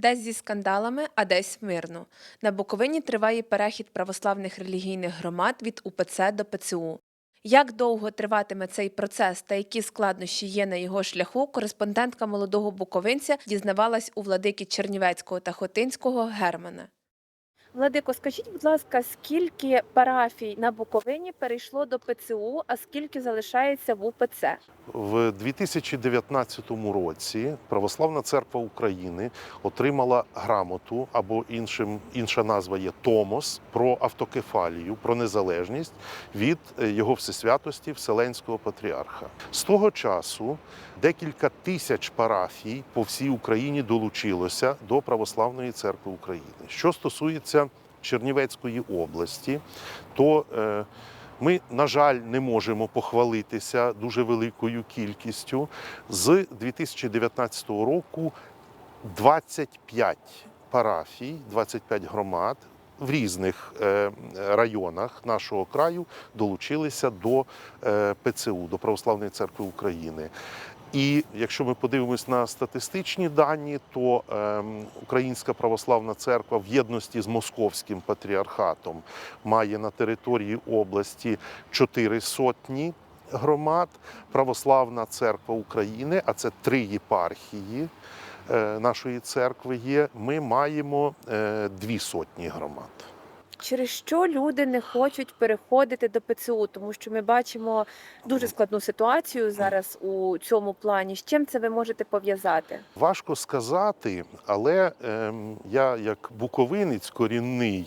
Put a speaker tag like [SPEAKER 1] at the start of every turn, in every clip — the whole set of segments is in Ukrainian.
[SPEAKER 1] Десь зі скандалами, а десь мирно. На Буковині триває перехід православних релігійних громад від УПЦ до ПЦУ. Як довго триватиме цей процес та які складнощі є на його шляху, кореспондентка молодого буковинця дізнавалась у владики Чернівецького та Хотинського Германа. Владико, скажіть, будь ласка, скільки парафій на Буковині перейшло до ПЦУ, а скільки залишається в УПЦ?
[SPEAKER 2] В 2019 році Православна церква України отримала грамоту або іншим інша назва є Томос про автокефалію, про незалежність від е, його всесвятості Вселенського патріарха. З того часу декілька тисяч парафій по всій Україні долучилося до Православної церкви України. Що стосується Чернівецької області, то е, ми, на жаль, не можемо похвалитися дуже великою кількістю. З 2019 року 25 парафій, 25 громад в різних е, районах нашого краю долучилися до е, ПЦУ, до Православної церкви України. І якщо ми подивимось на статистичні дані, то ем, Українська православна церква в єдності з Московським патріархатом має на території області чотири сотні громад. Православна церква України, а це три єпархії е, нашої церкви є. Ми маємо е, дві сотні громад.
[SPEAKER 1] Через що люди не хочуть переходити до ПЦУ? Тому що ми бачимо дуже складну ситуацію зараз у цьому плані. З чим це ви можете пов'язати?
[SPEAKER 2] Важко сказати, але е, я, як буковинець корінний,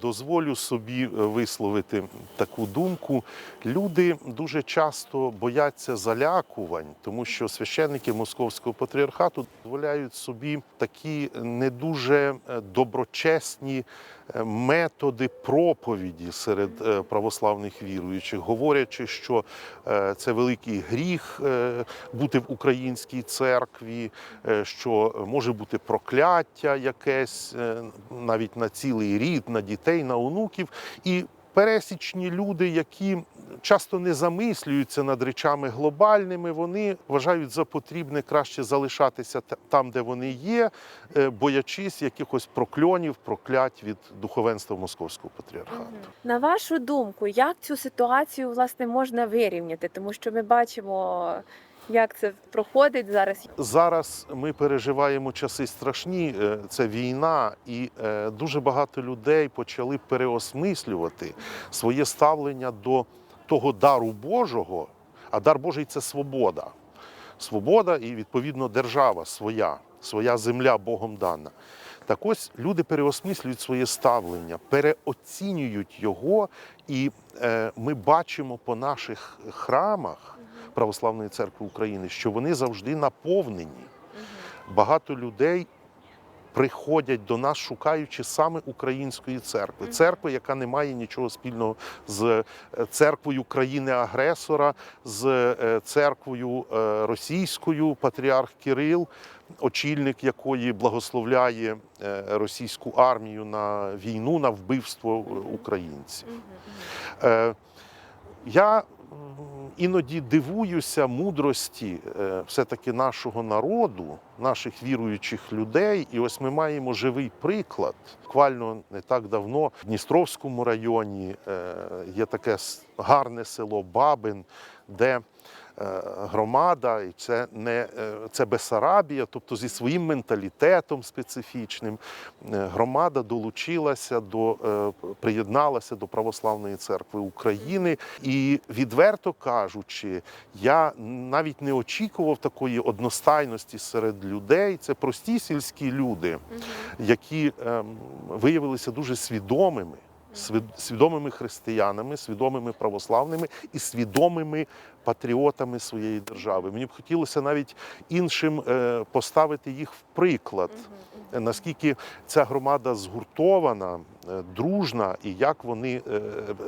[SPEAKER 2] дозволю собі висловити таку думку. Люди дуже часто бояться залякувань, тому що священники Московського патріархату дозволяють собі такі не дуже е, доброчесні е, методи проповіді серед е, православних віруючих, говорячи, що е, це великий гріх е, бути в українській церкві, е, що може бути прокляття якесь е, навіть на цілий рід, на дітей, на онуків. І пересічні люди, які часто не замислюються над речами глобальними, вони вважають за потрібне краще залишатися там, де вони є, е, боячись якихось прокльонів, проклять від духовенства Московського патріархату.
[SPEAKER 1] На вашу думку, як цю ситуацію власне можна вирівняти? Тому що ми бачимо, як це проходить зараз.
[SPEAKER 2] Зараз ми переживаємо часи страшні, е, це війна, і е, дуже багато людей почали переосмислювати своє ставлення до того дару Божого. А дар Божий це свобода. Свобода і, відповідно, держава своя, своя земля Богом дана. Так ось люди переосмислюють своє ставлення, переоцінюють його, і е, ми бачимо по наших храмах Православної церкви України, що вони завжди наповнені. Багато людей приходять до нас, шукаючи саме української церкви, церкви, яка не має нічого спільного з е, церквою країни-агресора, з е, церквою е, російською, патріарх Кирил, очільник якої благословляє російську армію на війну, на вбивство українців. Я іноді дивуюся мудрості е, все-таки нашого народу, наших віруючих людей. І ось ми маємо живий приклад. Буквально не так давно в Дністровському районі е, є таке гарне село Бабин, де громада, і це не е, це Бесарабія, тобто зі своїм менталітетом специфічним, е, громада долучилася до е, приєдналася до Православної церкви України. І відверто кажучи, я навіть не очікував такої одностайності серед людей. Це прості сільські люди, які ем, виявилися дуже свідомими. Свід- Свідомими християнами, свідомими православними і свідомими патріотами своєї держави. Мені б хотілося навіть іншим е, поставити їх в приклад, наскільки ця громада згуртована, дружна, і як вони е,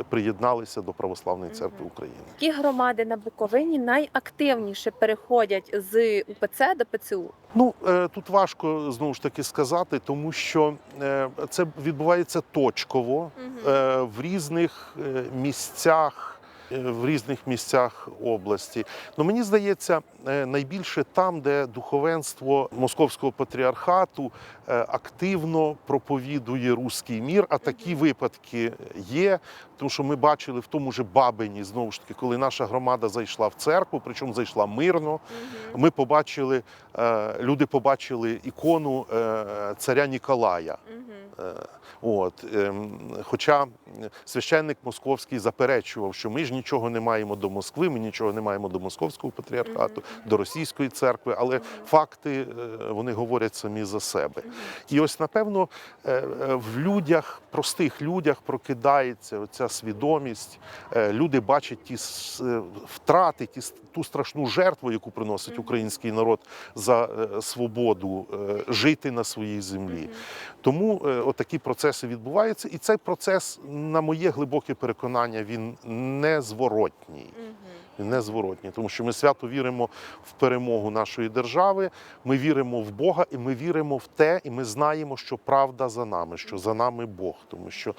[SPEAKER 2] приєдналися до Православної церкви України.
[SPEAKER 1] Які громади на Буковині найактивніше переходять з УПЦ до ПЦУ?
[SPEAKER 2] Ну е, тут важко знову ж таки сказати, тому що е, це відбувається точково угу. в різних е, місцях е, в різних місцях області. Ну мені здається, е, найбільше там, де духовенство московського патріархату е, активно проповідує руський мір. А такі випадки є. Тому що ми бачили в тому же Бабині, знову ж таки, коли наша громада зайшла в церкву, причому зайшла мирно. Ми побачили, е, люди побачили ікону е, царя Ніколая. Е, От, ем, хоча священник московський заперечував, що ми ж нічого не маємо до Москви, ми нічого не маємо до московського патріархату, до російської церкви, але факти е, вони говорять самі за себе. І ось напевно е, е, в людях, простих людях, прокидається оця свідомість. Люди бачать ті втрати, ті ту страшну жертву, яку приносить український народ за свободу жити на своїй землі. Тому отакі процеси відбуваються, і цей процес, на моє глибоке переконання, він незворотній. Він незворотній, тому що ми свято віримо в перемогу нашої держави. Ми віримо в Бога, і ми віримо в те, і ми знаємо, що правда за нами, що за нами Бог. Тому що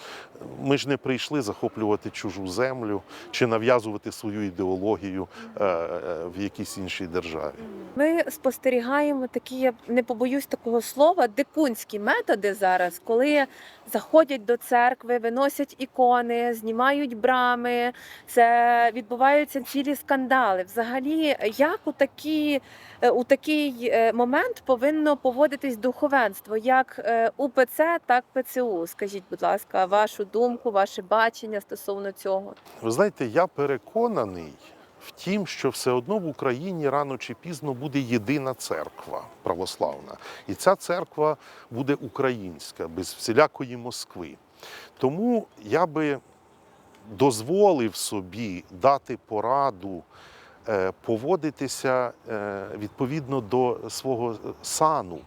[SPEAKER 2] ми ж не прийшли захоплювати чужу землю чи нав'язувати свою ідеологію е, е, в якійсь іншій державі.
[SPEAKER 3] Ми спостерігаємо такі, я не побоюсь такого слова, дикунські методи зараз, коли заходять до церкви, виносять ікони, знімають брами. Це відбуваються цілі скандали. Взагалі, як у такі, е, у такий е, момент повинно поводитись духовенство, як е, УПЦ, так ПЦУ? Скажіть, будь ласка, вашу думку, ваше бачення стосовно цього?
[SPEAKER 2] Ви знаєте, я переконаний в тім, що все одно в Україні рано чи пізно буде єдина церква православна. І ця церква буде українська, без всілякої Москви. Тому я би дозволив собі дати пораду е, поводитися е, відповідно до свого сану.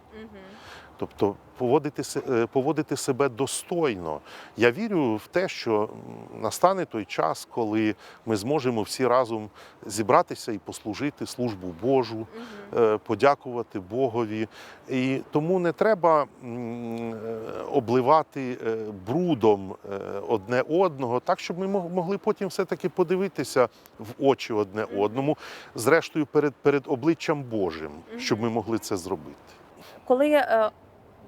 [SPEAKER 2] Тобто поводити, е, поводити себе достойно. Я вірю в те, що настане той час, коли ми зможемо всі разом зібратися і послужити службу Божу, е, подякувати Богові. І тому не треба е, обливати брудом одне одного, так щоб ми мог- могли потім все-таки подивитися в очі одне одному, зрештою перед, перед обличчям Божим, щоб ми могли це зробити.
[SPEAKER 3] коли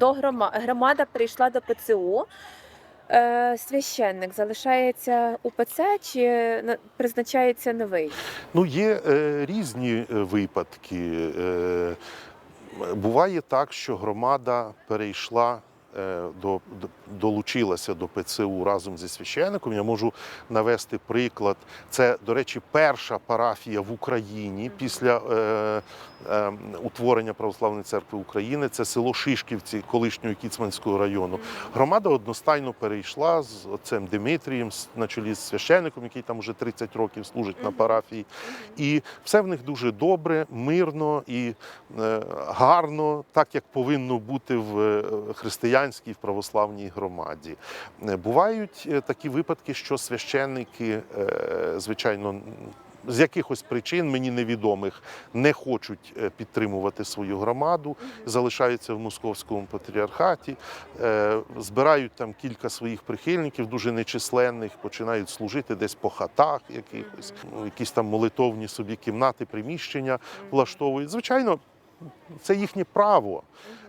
[SPEAKER 3] до грома... громада прийшла до ПЦУ, е, священник залишається УПЦ чи на- призначається новий?
[SPEAKER 2] Ну, є е, різні е, випадки. Е, буває так, що громада перейшла. Е, До, до- долучилася до ПЦУ разом зі священником. Я можу навести приклад. Це, до речі, перша парафія в Україні після е, е, утворення Православної церкви України. Це село Шишківці колишнього Кіцманського району. Громада одностайно перейшла з отцем Димитрієм на чолі з священником, який там уже 30 років служить на парафії. І все в них дуже добре, мирно і е, гарно, так як повинно бути в е, християнській в православній громаді. Е, Бувають е, такі випадки, що священники, е, звичайно, з якихось причин мені невідомих не хочуть підтримувати свою громаду, залишаються в московському патріархаті, збирають там кілька своїх прихильників, дуже нечисленних, починають служити десь по хатах, якихось ну, якісь там молитовні собі кімнати, приміщення влаштовують. Звичайно, це їхнє право.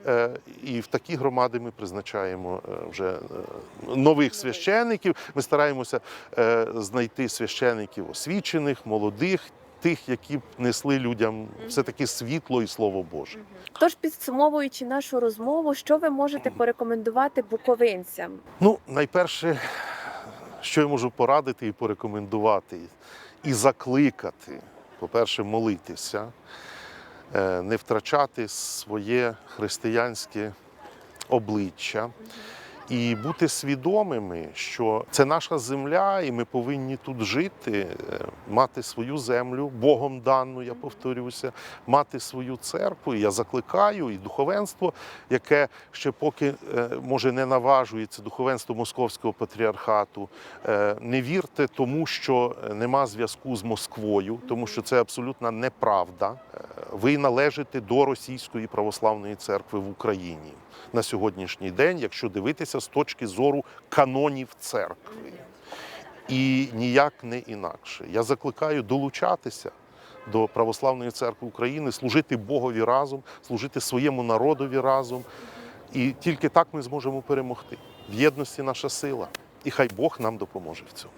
[SPEAKER 2] Е, І в такі громади ми призначаємо е, вже е, нових священиків. Ми стараємося знайти священиків освічених, молодих, тих, які б несли людям все таки світло і слово Боже.
[SPEAKER 3] Тож, підсумовуючи нашу розмову, що ви можете порекомендувати буковинцям?
[SPEAKER 2] Ну, найперше, що я можу порадити і порекомендувати, і закликати, по-перше, молитися, не втрачати своє християнське обличчя і бути свідомими, що це наша земля, і ми повинні тут жити, е, мати свою землю, Богом дану, я повторюся, мати свою церкву. І я закликаю і духовенство, яке ще поки е, може не наважується, духовенство Московського патріархату. е, Не вірте тому, що нема зв'язку з Москвою, тому що це абсолютна неправда. Ви належите до Російської православної церкви в Україні на сьогоднішній день, якщо дивитися з точки зору канонів церкви. і ніяк не інакше. Я закликаю долучатися до Православної церкви України, служити Богові разом, служити своєму народові разом. І тільки так ми зможемо перемогти. В єдності наша сила. І хай Бог нам допоможе в цьому.